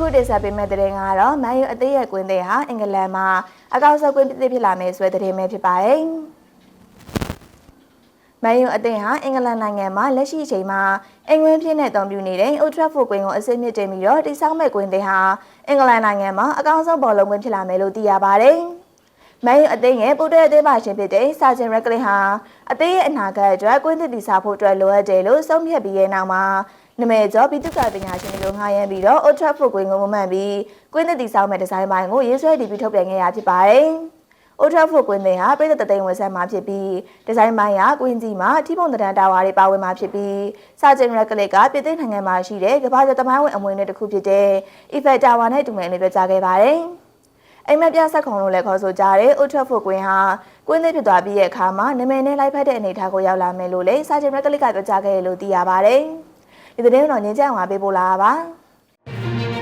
အခုတင်ဆက်ပေးမယ့်သတင်းကတော့မန်ယူအသေးရဲ့ကွင်းသေးဟာအင်္ဂလန်မှာအကောက်ဆုံးကွင်းဖြစ်လာမယ်ဆိုတဲ့သတင်းပဲဖြစ်ပါတယ်။မန်ယူအသင်းဟာအင်္ဂလန်နိုင်ငံမှာလက်ရှိအချိန်မှာအင်္ဂလန်ဖြစ်နေတုံပြနေတဲ့ Old Trafford ကွင်းကိုအစစ်မြစ်တင်ပြီးတော့တိစောက်မဲ့ကွင်းသေးဟာအင်္ဂလန်နိုင်ငံမှာအကောက်ဆုံးဘောလုံးကွင်းဖြစ်လာမယ်လို့သိရပါတယ်။မန်ယူအသင်းရဲ့ပူတဲ့အသင်းပါရှင်ဖြစ်တဲ့ဆာဂျင်ရက်ကလစ်ဟာအသင်းရဲ့အနာဂတ်အတွက်ကွင်းသစ်တည်ဆောက်ဖို့အတွက်လိုအပ်တယ်လို့ဆုံးဖြတ်ပြီးတဲ့နောက်မှာ နမဲကျော်ပြည်သူ့ကပညာရှင်တွေကိုငှားရမ်းပြီးတော့ Old Trafford ကွင်းကိုမှန်ပြီးကွင်းသစ်တည်ဆောက်မဲ့ဒီဇိုင်းပိုင်းကိုရေးဆွဲတည်ပြီးထုတ်ပြန်ခဲ့ရဖြစ်ပါတယ်။ Old Trafford ကွင်းသစ်ဟာပြည်သက်သိန်းဝယ်ဆက်မှာဖြစ်ပြီးဒီဇိုင်းပိုင်းကကွင်းကြီးမှာထိပုံတံတာဝါတွေပါဝင်မှာဖြစ်ပြီးစာဂျင်ရက်ကလစ်ကပြည်သစ်နိုင်ငံမှာရှိတဲ့ကမ္ဘာကျော်သမိုင်းဝင်အမွေနဲ့တစ်ခုဖြစ်တဲ့ Eiffel Tower နဲ့တူမယ်လို့ပြောကြားခဲ့ပါတယ်။အိမ်မက်ပြဆက်ခုံလို့လည်းခေါ်ဆိုကြတဲ့ Old Trafford ကွင်းဟာကွင်းသစ်ဖြစ်သွားပြီးရဲ့အခါမှာနာမည်နဲ့လိုက်ဖက်တဲ့အနေအထားကိုရောက်လာမယ်လို့လည်းစာဂျင်ရက်ကလစ်ကပြောကြားခဲ့တယ်လို့သိရပါတယ်။ ဒီသတင်းတော့ညင်ကြအောင်ပေးပို့လာပါ။